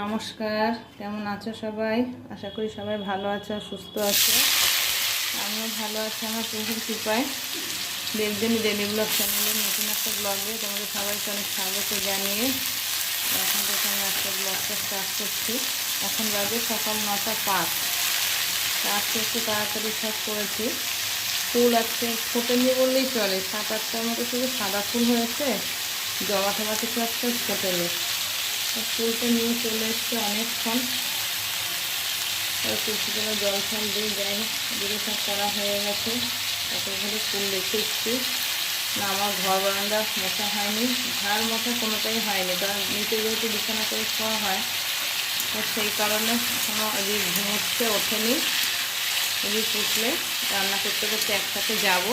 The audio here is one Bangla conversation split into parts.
নমস্কার, কেমন আছো সবাই? আশা করি সবাই ভালো আছো, সুস্থ আছো। আমিও ভালো আছি, আমার প্রভুর কৃপায়। দেবদিনী ডেলি ব্লগ চ্যানেলের নতুন একটা ব্লগে তোমাদের সবাইকে অনেক স্বাগত জানিয়ে এখন থেকে আমি একটা ব্লগটা স্টার্ট করছি। এখন বাজে সকাল নটা পাঁচ। আজকে একটু তাড়াতাড়ি সব করেছি। ফুল আজকে ফোটেনি বললেই চলে। সাত আটটার মতো শুধু সাদা ফুল হয়েছে। জবা টবা কিছু একটা ফোটেনি। ফুলটা নিয়ে চলে এসছে অনেকক্ষণ। তুলসীতলা জল ফল দিয়ে যাই দিকে সব করা হয়ে গেছে। এতগুলো ফুল রেখে এসছি না, আমার ঘর বারান্দা মোছা হয়নি। ঝাড় মোছা কোনোটাই হয়নি, কারণ নিচে যেহেতু বিছানা করে খাওয়া হয়, তো সেই কারণে এখনও এদিক ঘুমোচ্ছে, ওঠেনি। এদিক উঠলে রান্না করতে করতে একসাথে যাব।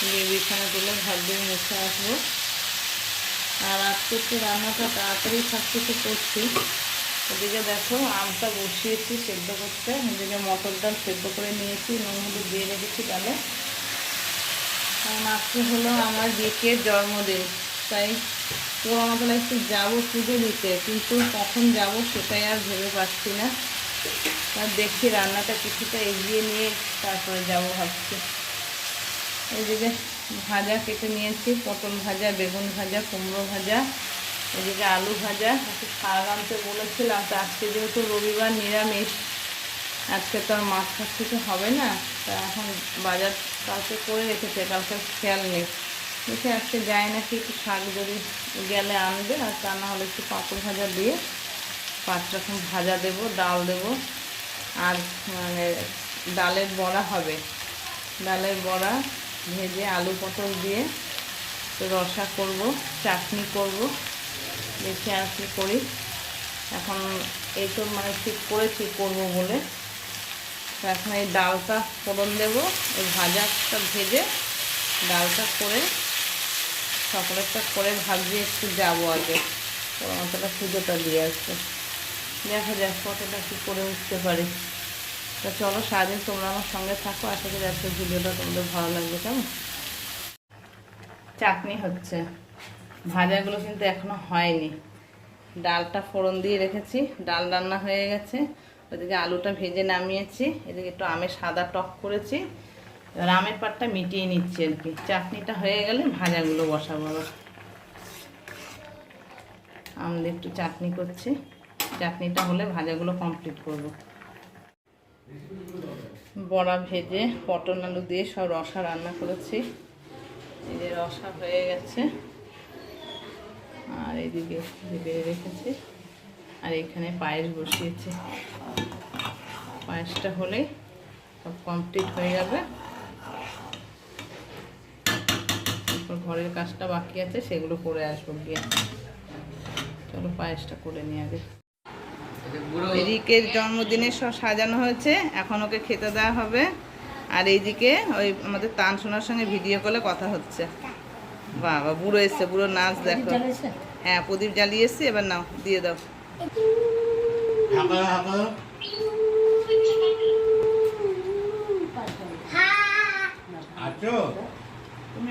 গিয়ে বিছানা তুলে ঘর দিয়ে মুছে আসব। আর আজকে একটু রান্নাটা তাড়াতাড়ি কিছু করছি। ওদিকে দেখো আমটা বসিয়েছি সেদ্ধ করতে। ওদিকে মটর ডাল সেদ্ধ করে নিয়েছি, নুন হলুদ দিয়ে রেখেছি ডালে। কারণ আজকে হলো আমার বেকের জন্মদিন, তাই তোর মতন একটু যাব পুজো দিতে, কিন্তু কখন যাব সেটাই আর ভেবে পাচ্ছি না। আর দেখছি রান্নাটা কিছুটা এগিয়ে নিয়ে তারপরে যাব ভাবছি। এইদিকে ভাজা কেটে নিয়েছি, পটল ভাজা, বেগুন ভাজা, কুমড়ো ভাজা এদিকে আলু ভাজা একটু শাক আনতে বলেছিলাম, তো আজকে যেহেতু রবিবার নিরামিষ, আজকে তো আর মাছ ফাছ কিছু হবে না, তা এখন বাজার কালকে করে রেখেছে, কালকে খেয়াল নেই। দেখে আজকে যায় নাকি একটু শাক যদি গেলে আনবে, আর তা না হলে একটু পাঁপড় ভাজা দিয়ে পাঁচ রকম ভাজা দেবো, ডাল দেবো, আর মানে ডালের বড়া হবে। ডালের বড়া ভেজে আলু পটল দিয়ে রসা করব, চাটনি করব দেখি আর করি। এখন এই তো মানে ঠিক করেছি করব বলে। এখন এই ডালটা ফোড়ন দেবো ওই ভাজাটা ভেজে ডালটা করে সকলেরটা করে ভাবছি একটু যাব আগে। মতোটা পুজোটা দিয়ে আসবে। দেখা যাক কতটা কী করে উঠতে পারি। তা চলো সারাদিন তোমরা আমার সঙ্গে থাকো, আশা করি আজকের ভিডিওটা তোমাদের ভালো লাগবে, কেমন? চাটনি হচ্ছে। ভাজাগুলো কিন্তু এখনও হয়নি। ডালটা ফোড়ন দিয়ে রেখেছি, ডাল রান্না হয়ে গেছে। ওদিকে আলুটা ভেজে নামিয়েছি, এদিকে একটু আমের সাদা টক করেছি। এবার আমের পাটটা মিটিয়ে নিচ্ছি আর কি। চাটনিটা হয়ে গেলে ভাজাগুলো বসাবো আবার। আম দিয়ে একটু চাটনি করছি। চাটনিটা হলে ভাজাগুলো কমপ্লিট করব। বড়া ভেজে, পটল আলু দিয়ে সব রসা রান্না করেছি। এই যে রসা হয়ে গেছে। আর এদিকে ভেবে রেখেছি। আর এখানে পায়েস বসিয়েছি। পায়েসটা হলেই সব কমপ্লিট হয়ে যাবে। তারপর ঘরের কাজটা বাকি আছে, সেগুলো করে আসব গিয়ে। চলো পায়েসটা করে নিয়ে আগে। এদিকের জন্মদিনে সব সাজানো হয়েছে। এখন ওকে খেতে দেওয়া হবে। আর এইদিকে ওই আমাদের তান শোনার সঙ্গে ভিডিও কলে কথা হচ্ছে। বাবা বুড়ো এসছে বুড়ো নাচ দেখো। হ্যাঁ প্রদীপ জ্বালিয়ে এসছি এবার নাও দিয়ে দাও। তুমি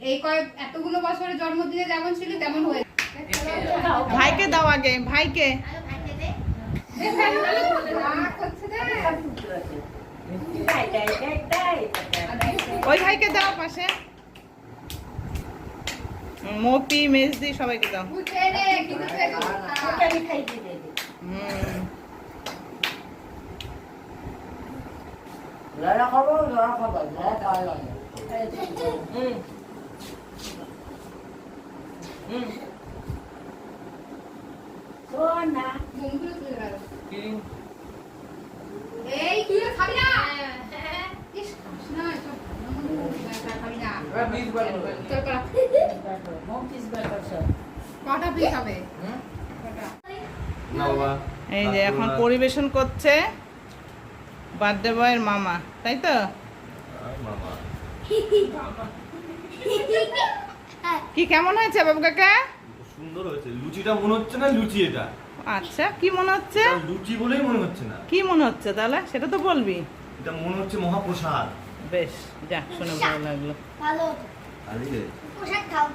এই কয়েক এতগুলো বছরের জন্মদিনে যেমন ছিল তেমন হয়ে ভাইকে দাও আগে ভাইকে। ওই ভাইকে দাও পাশে। মপি মেজদি সবাইকে দাও। বুঝে রে কিন্তু হুম লড়া খাব লড়া খাব লড়া খাওয়া লাগে। হুম। হুম। মোমগুলো তুলে কি? এই তুই খাবি না? ইস না খাবি না। এবার বীজ বার করবে চল করা কটা পিস হবে? কটা? এই যে এখন পরিবেশন করছে। বার্থডে বয়ের মামা তাই তো? মামা কি কেমন হয়েছে বাবু কাকা? সুন্দর হয়েছে। লুচিটা মনে হচ্ছে না লুচি এটা? আচ্ছা কি মনে হচ্ছে? লুচি বলেই মনে হচ্ছে না। কি মনে হচ্ছে তাহলে? সেটা তো বলবি। এটা মনে হচ্ছে মহাপ্রসাদ। বেশ যাক শুনে ভালো লাগল। ভালো। পোশাক খাও।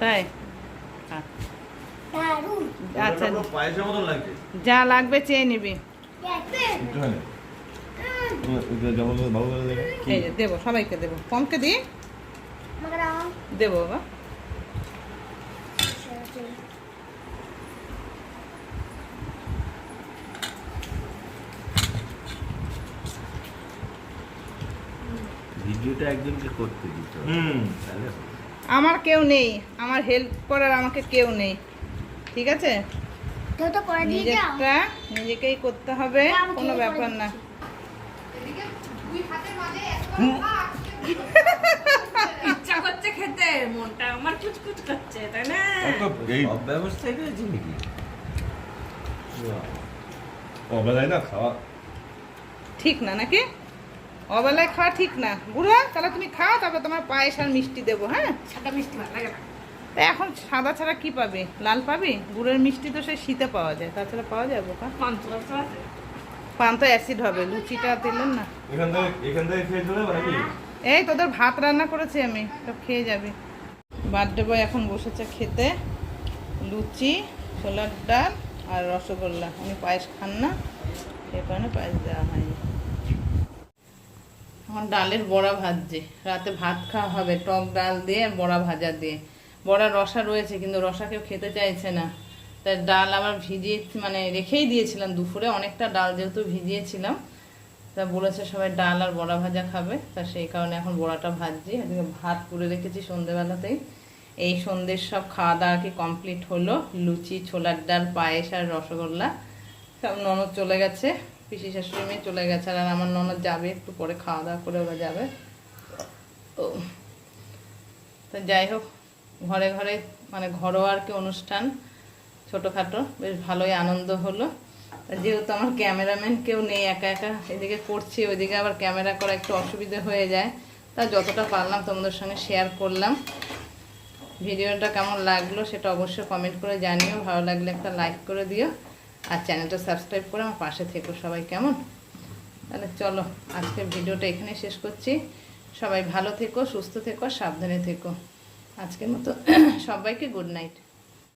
তাই? আচ্ছা। আচ্ছা। যা লাগবে চেয়ে নিবি। দেবো সবাইকে দেবো। আমাকে দাও দেবো বাবা। ভিডিওটা একজনকে করতে দিত হুম। আমার কেউ নেই। আমার হেল্প করার আমাকে কেউ নেই। ঠিক আছে? নিজেরটা নিজেকেই করতে হবে কোনো ব্যাপার না। এদিকে দুই হাতের মাঝে এত ভাত ইচ্ছা করছে খেতে মনটা আমার কুচকুচ করছে তাই না? এই ব্যবস্থাই রয়েছে নাকি? অবেলায় না খাওয়া। ঠিক না নাকি? অবেলায় খাওয়া ঠিক না। বুড়া তাহলে তুমি খাও তারপর তোমার পায়েস আর মিষ্টি দেবো হ্যাঁ? সাদা মিষ্টি ভালো লাগে না। তা এখন সাদা ছাড়া কি পাবি? লাল পাবি? গুড়ের মিষ্টি তো সেই শীতে পাওয়া যায় তাছাড়া পাওয়া যাবে কা পঞ্চরস পান তো অ্যাসিড হবে লুচিটা দিলেন না? এই তোদের ভাত রান্না করেছি আমি সব খেয়ে যাবি। বার্থডে বয় এখন বসেছে খেতে। লুচি ছোলার ডাল আর রসগোল্লা। আমি পায়েস খান না সেই কারণে পায়েস দেওয়া হয়নি। এখন ডালের বড়া ভাজছে। রাতে ভাত খাওয়া হবে টক ডাল দিয়ে আর বড়া ভাজা দিয়ে। বড়া রসা রয়েছে, কিন্তু রসা কেউ খেতে চাইছে না। তাই ডাল আবার ভিজিয়ে মানে রেখেই দিয়েছিলাম দুপুরে, অনেকটা ডাল যেহেতু ভিজিয়েছিলাম। তা বলেছে সবাই ডাল আর বড়া ভাজা খাবে, তা সেই কারণে এখন বড়াটা ভাজছি। এদিকে ভাত করে রেখেছি সন্ধেবেলাতেই। এই সন্ধ্যের সব খাওয়া দাওয়া কি কমপ্লিট হলো? লুচি, ছোলার ডাল, পায়েস আর রসগোল্লা। সব ননদ চলে গেছে, পিসি শাশুড়ি মেয়ে চলে গেছে, আর আমার ননদ যাবে একটু পরে খাওয়া দাওয়া করে ওরা যাবে। তো যাই হোক ঘরে ঘরে মানে ঘরোয়া আর কি অনুষ্ঠান, ছোটোখাটো, বেশ ভালোই আনন্দ হলো। যেহেতু আমার ক্যামেরাম্যান কেউ নেই, একা একা এদিকে করছি, ওইদিকে আবার ক্যামেরা করা একটু অসুবিধে হয়ে যায়। তা যতটা পারলাম তোমাদের সঙ্গে শেয়ার করলাম। ভিডিওটা কেমন লাগল সেটা অবশ্যই কমেন্ট করে জানিও। ভালো লাগলে একটা লাইক করে দিও। আর চ্যানেলটা সাবস্ক্রাইব করে আমার পাশে থেকো সবাই, কেমন? তাহলে চলো, আজকের ভিডিওটা এখানে শেষ করছি। সবাই ভালো থেকো, সুস্থ থেকো সাবধানে থেকো। আজকের মতো। সবাইকে গুড নাইট